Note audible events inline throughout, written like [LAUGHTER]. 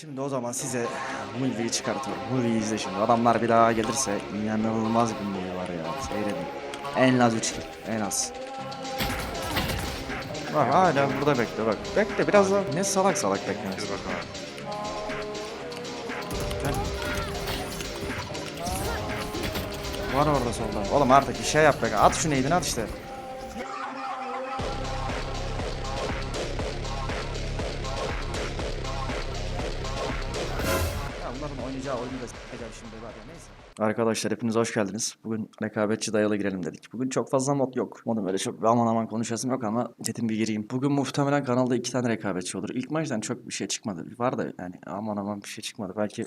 Şimdi o zaman size movie'yi çıkartıyorum. Movie'yi izle şimdi. Adamlar bir daha gelirse inanılmaz bir movie var ya. Seyredin. En az 3 kill. En az. Bak hala burada bekle bak. Bekle biraz daha. Ne salak salak beklemesi. Gel. Var orada solda. Oğlum artık bir şey yap be. At şu neydin at işte. Oynayacağı oyunu da s**eceğim şimdi var neyse. Arkadaşlar hepiniz hoş geldiniz. Bugün rekabetçi dayalı girelim dedik. Bugün çok fazla mod yok. Modum öyle çok aman aman konuşasım yok ama dedim bir gireyim. Bugün muhtemelen kanalda iki tane rekabetçi olur. İlk maçtan çok bir şey çıkmadı. Var da yani aman aman bir şey çıkmadı. Belki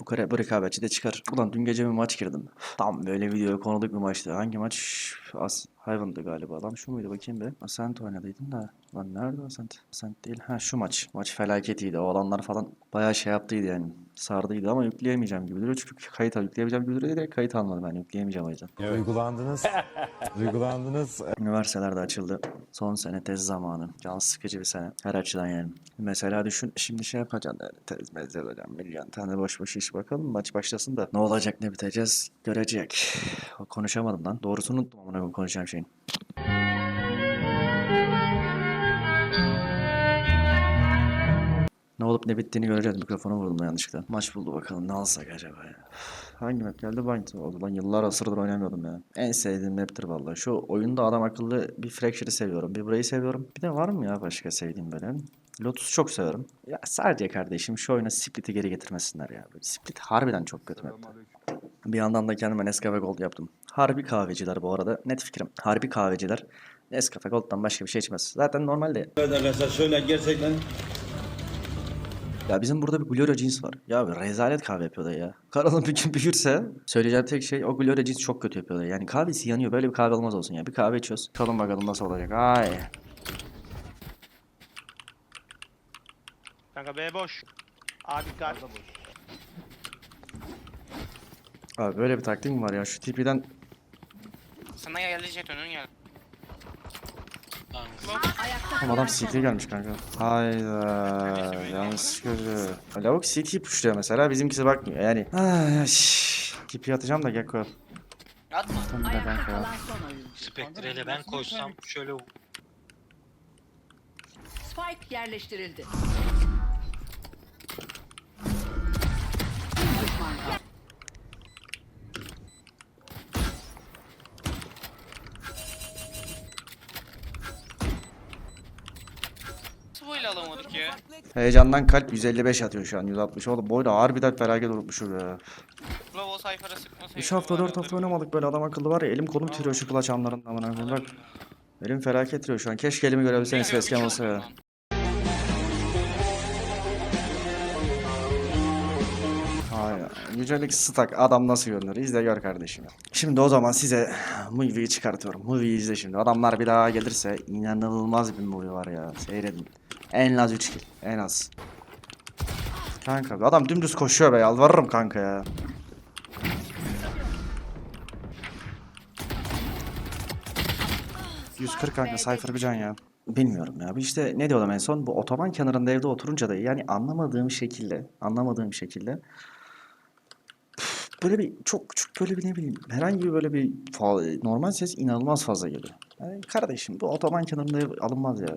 bu kare bu rekabetçi de çıkar. Ulan dün gece bir maç girdim. Tam böyle videoya konuluk bir maçtı. Hangi maç? As Hayvan'dı galiba. Lan şu muydu bakayım bir. Ascent oynadıydın da. Lan nerede Ascent? Ascent değil. Ha şu maç. Maç felaketiydi. O alanlar falan bayağı şey yaptıydı yani. Sardıydı ama yükleyemeyeceğim gibi duruyor. Çünkü kayıt al yükleyebileceğim gibi duruyor. Direkt kayıt almadım ben. Yükleyemeyeceğim o yüzden. Duygulandınız. [LAUGHS] Duygulandınız. Üniversiteler de açıldı. Son sene tez zamanı. Can sıkıcı bir sene. Her açıdan yani. Mesela düşün şimdi şey yapacaksın yani tez mez yazacaksın. Milyon tane boş boş iş bakalım. Maç başlasın da ne olacak ne biteceğiz görecek. [SIGHS] Konuşamadım lan. Doğrusunu unuttum amına konuşacağım şeyin. Ne olup ne bittiğini göreceğiz. Mikrofona vurdum yanlışlıkla. Maç buldu bakalım ne alsak acaba ya. [SIGHS] Hangi map geldi? Bind oldu lan yıllar asırdır oynamıyordum ya. En sevdiğim map'tir vallahi. Şu oyunda adam akıllı bir Fracture'ı seviyorum. Bir burayı seviyorum. Bir de var mı ya başka sevdiğim böyle? Lotus'u çok severim. Ya sadece kardeşim şu oyuna Split'i geri getirmesinler ya. Böyle Split harbiden çok kötü map. Bir yandan da kendime Nescafe Gold yaptım. Harbi kahveciler bu arada. Net fikrim. Harbi kahveciler. Nescafe Gold'dan başka bir şey içmez. Zaten normalde Arkadaşlar şöyle gerçekten Ya bizim burada bir Gloria Jeans var. Ya bir rezalet kahve yapıyor da ya. Kanalım bir gün büyürse söyleyeceğim tek şey o Gloria Jeans çok kötü yapıyor da. Yani kahvesi yanıyor. Böyle bir kahve olmaz olsun ya. Bir kahve içiyoruz. Bakalım bakalım nasıl olacak. Ay. Kanka B boş. A dikkat. Abi böyle bir taktik mi var ya? Şu tipiden Sana geldi jet önün gel. Ama adam CT gelmiş kanka. Hayda. Yanlış gördü. Lavuk CT pushluyor mesela. Bizimkisi bakmıyor. Yani. Ay. TP atacağım da Gekko. Atma. Tam bir de kanka ya. Ben koysam şöyle Spike yerleştirildi. Nasıl böyle alamadık ya? Heyecandan kalp 155 atıyor şu an 160. Oğlum boyda harbiden felaket unutmuşum ya. Bravo sayfara sıkmasaydı. 3 hafta 4 hafta oynamadık böyle adam akıllı var ya elim kolum titriyor şu kulaç amlarından amına koyayım bak. Elim felaket titriyor şu an. Keşke elimi görebilseniz facecam olsa ya. Aynen. Yücelik stack adam nasıl görünür? İzle gör kardeşim. Şimdi o zaman size movie'yi çıkartıyorum. Movie'yi izle şimdi. Adamlar bir daha gelirse inanılmaz bir movie var ya. Seyredin. En az 3 kill. En az. Kanka adam dümdüz koşuyor be yalvarırım kanka ya. ...140 kanka Cypher bir can ya. Bilmiyorum ya. İşte ne diyordum en son? Bu otoban kenarında evde oturunca da yani anlamadığım şekilde, anlamadığım şekilde böyle bir çok küçük böyle bir ne bileyim herhangi bir böyle bir normal ses inanılmaz fazla geliyor. Yani kardeşim bu otoban kenarında alınmaz ya.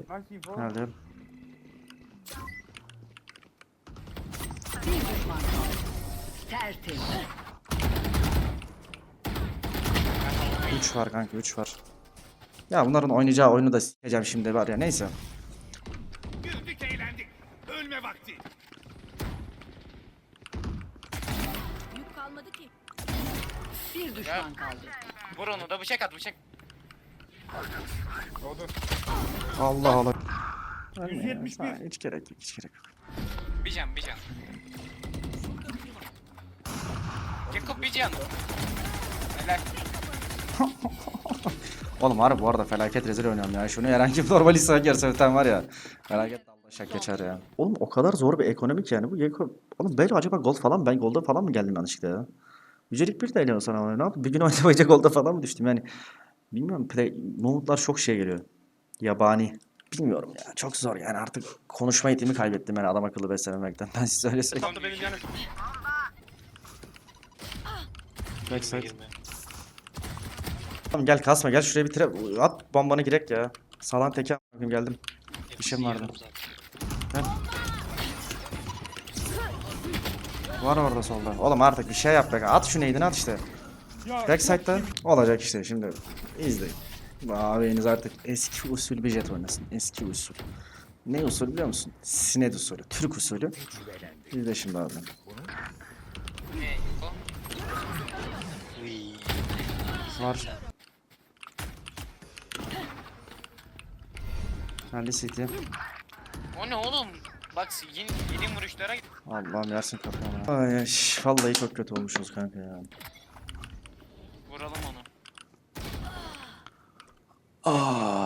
Nerede? Bir düşman kaldı. Tertemiz. 3 var kanka 3 var. Ya bunların oynayacağı oyunu da s**eceğim şimdi var ya neyse. Güldük eğlendik. Ölme vakti. Yük kalmadı ki. Bir düşman kaldı. Vur onu da bıçak at bıçak. Allah Allah. 171. Ha, Hiç gerek yok hiç gerek yok. Bir can bir can. Can. Helal. [LAUGHS] Oğlum harbi bu arada felaket rezil oynuyorum ya. Şunu herhangi bir normal insan görse bir var ya. Felaket dalda şak geçer ya. Oğlum o kadar zor bir ekonomik yani bu Yeko. Oğlum böyle acaba gold falan ben golda falan mı geldim yanlışlıkla ya? Yücelik bir de eliyor sana ne yapayım? Bir gün oynamayınca golda falan mı düştüm yani. Bilmiyorum play, nohutlar çok şey geliyor. Yabani. bilmiyorum ya. Çok zor yani artık konuşma eğitimi kaybettim ben adam akıllı beslememekten. [LAUGHS] Ben size öyle söyleyeyim. Backside. Girme. Tamam gel kasma gel şuraya bir tire at bombanı girek ya. Sağdan teke a**ayım, geldim. İşim vardı. Zaten. Var orada solda. Oğlum artık bir şey yap be. At şu neydin at işte. Backside'da olacak işte şimdi. İzleyin. Abiniz artık eski usul bir jet oynasın. Eski usul. Ne usul biliyor musun? Sinet usulü. Türk usulü. İzle şimdi abi. Ne o? Uy. Var. Hadi City. O ne oğlum? Bak yeni, yeni vuruşlara git. Allah'ım yersin kafama. Ay ay, vallahi çok kötü olmuşuz kanka ya. Vuralım onu. Aa.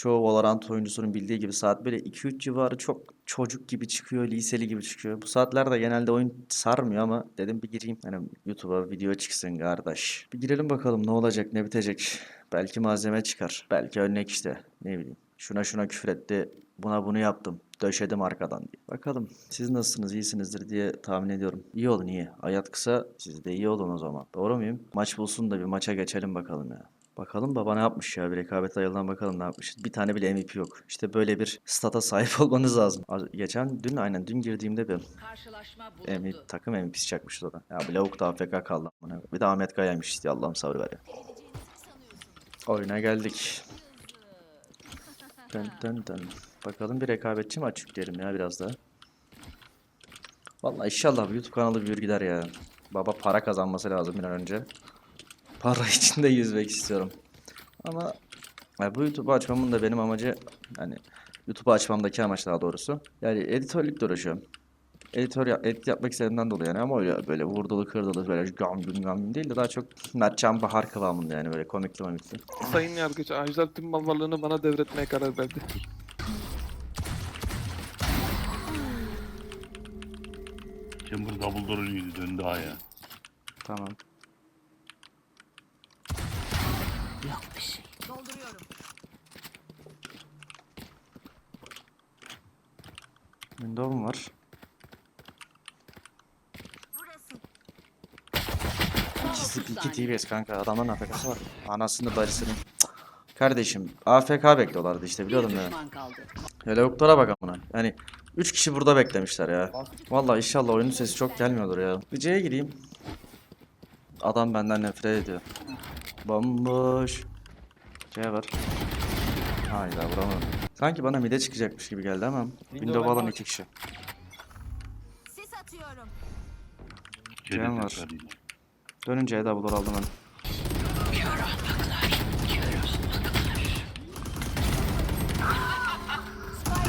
Çoğu Valorant oyuncusunun bildiği gibi saat böyle 2-3 civarı çok çocuk gibi çıkıyor, liseli gibi çıkıyor. Bu saatlerde genelde oyun sarmıyor ama dedim bir gireyim. Hani YouTube'a video çıksın kardeş. Bir girelim bakalım ne olacak, ne bitecek. Belki malzeme çıkar. Belki örnek işte. Ne bileyim. Şuna şuna küfür etti. Buna bunu yaptım. Döşedim arkadan diye. Bakalım siz nasılsınız, iyisinizdir diye tahmin ediyorum. İyi olun iyi. Hayat kısa, siz de iyi olun o zaman. Doğru muyum? Maç bulsun da bir maça geçelim bakalım ya. Bakalım baba ne yapmış ya bir rekabet ayıldan bakalım ne yapmış. Bir tane bile MVP yok. İşte böyle bir stata sahip [LAUGHS] olmanız lazım. Az- Geçen dün aynen dün girdiğimde bir MVP, takım MVP'si çakmıştı o da. Ya bu lavuk da AFK kaldı. Bir de Ahmet Kaya'ymış işte Allah'ım sabır ver ya. Oyuna geldik. Dön dön dön. Bakalım bir rekabetçi maç yüklerim ya biraz daha. Vallahi inşallah YouTube kanalı büyür gider ya. Baba para kazanması lazım bir an önce. Para [LAUGHS] için de yüzmek istiyorum. Ama ya bu YouTube'u açmamın da benim amacı hani YouTube'u açmamdaki amaç daha doğrusu. Yani editörlükle uğraşıyorum. Editör ya- edit yapmak istediğimden dolayı yani ama öyle böyle vurdulu kırdılı böyle gam güm gam güm değil de daha çok Mertcan Bahar kıvamında yani böyle komikli komikli. Sayın Yargıç, Ajdar tüm mal varlığını bana devretmeye karar verdi. Chamber double door oynuyordu döndü A'ya. Tamam. Window mu var? İkisi iki TBS kanka adamların AFK'sı var. Anasını bacısını. Cık. Kardeşim AFK bekliyorlardı işte Bir biliyordum ya. Hele doktora bak amına. Yani 3 kişi burada beklemişler ya. Vallahi inşallah oyunun sesi çok gelmiyordur ya. Bir C'ye gireyim. Adam benden nefret ediyor. Bomboş. C var. Hayda vuramadım. Sanki bana mide çıkacakmış gibi geldi ama. Window alan iki kişi. Sis atıyorum. Cem var. Dönünce double door aldım ben.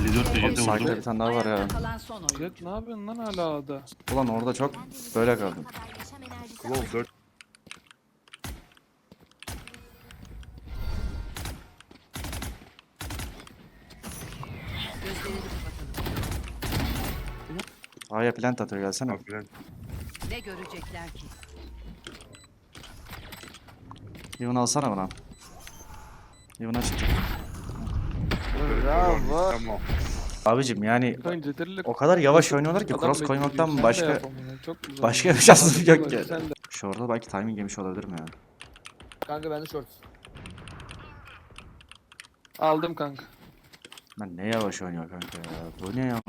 Oğlum Derecede side'da vurdum. bir tane daha var ya. Kalan son oyun. Jet ne yapıyorsun lan hala A'da? Ulan orada çok böyle kaldım. Wow 4 A'ya plant atıyor gelsene. Ne görecekler ki? Yuvun alsana bana. Yuvuna çık. Bravo. Tamam. Abicim yani o kadar yavaş oynuyorlar ki cross koymaktan başka başka bir şansım yok Sen yani. de. Şu orada belki timing yemiş olabilir mi ya? Kanka bende short. Aldım kanka. Lan ne yavaş oynuyor kanka ya. Bu ne ya?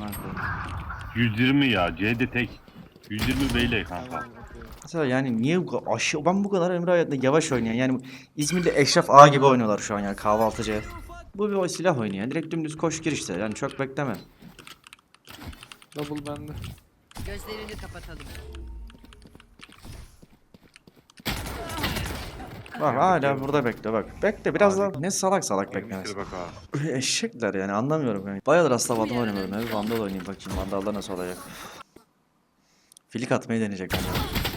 120 ya C'de tek. 120 beyle kanka. Mesela yani niye bu kadar aşı ben bu kadar ömrü hayatında yavaş oynayan yani İzmir'de Eşref A gibi oynuyorlar şu an ya kahvaltıcı. Bu bir o silah oynuyor. Direkt dümdüz koş gir işte. Yani çok bekleme. Double bende. Gözlerini kapatalım. Bak hala burada bekle bak. Bekle biraz daha. Ne salak salak beklemez. bak ha. Eşekler yani anlamıyorum yani. Bayağıdır aslında Vandal oynamıyorum. Bir Vandal oynayayım bakayım. Vandal'da nasıl olacak. Filik atmayı deneyecek bence.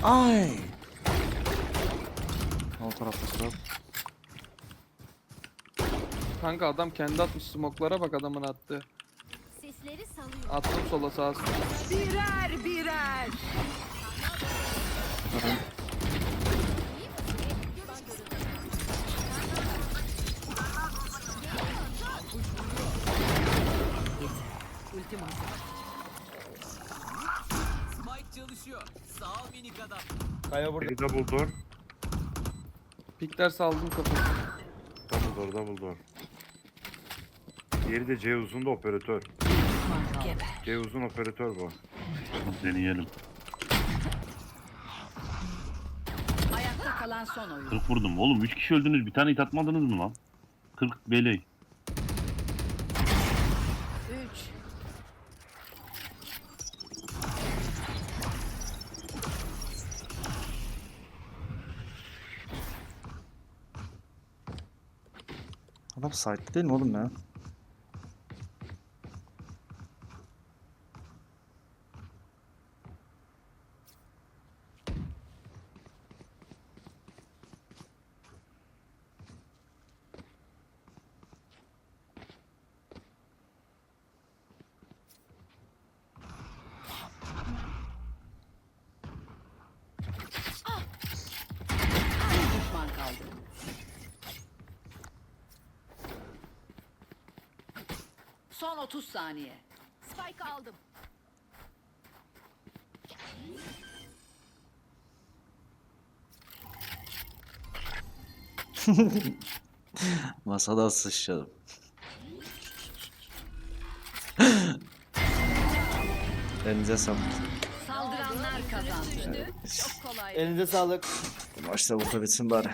Ay. O tarafta kral. Kanka adam kendi atmış smoklara bak adamın attığı. sesleri salıyor. Attım sola sağa. Birer birer. Kaya burada. Biri double door. Pikler saldım kafası. Double door, double door. Diğeri de C uzun da operatör. C uzun operatör bu. Deneyelim. Ayakta kalan son oyun. 40 vurdum. Oğlum 3 kişi öldünüz. Bir tane hit atmadınız mı lan? 40 beley. Adam site'de değil mi oğlum ya? Bir düşman kaldı. Son 30 saniye. Spike aldım. [LAUGHS] Masada sıçradım. [LAUGHS] Elinize sağlık. Saldıranlar kazandı. Çok kolay. Elinize sağlık. Bu maçta burada bitsin bari.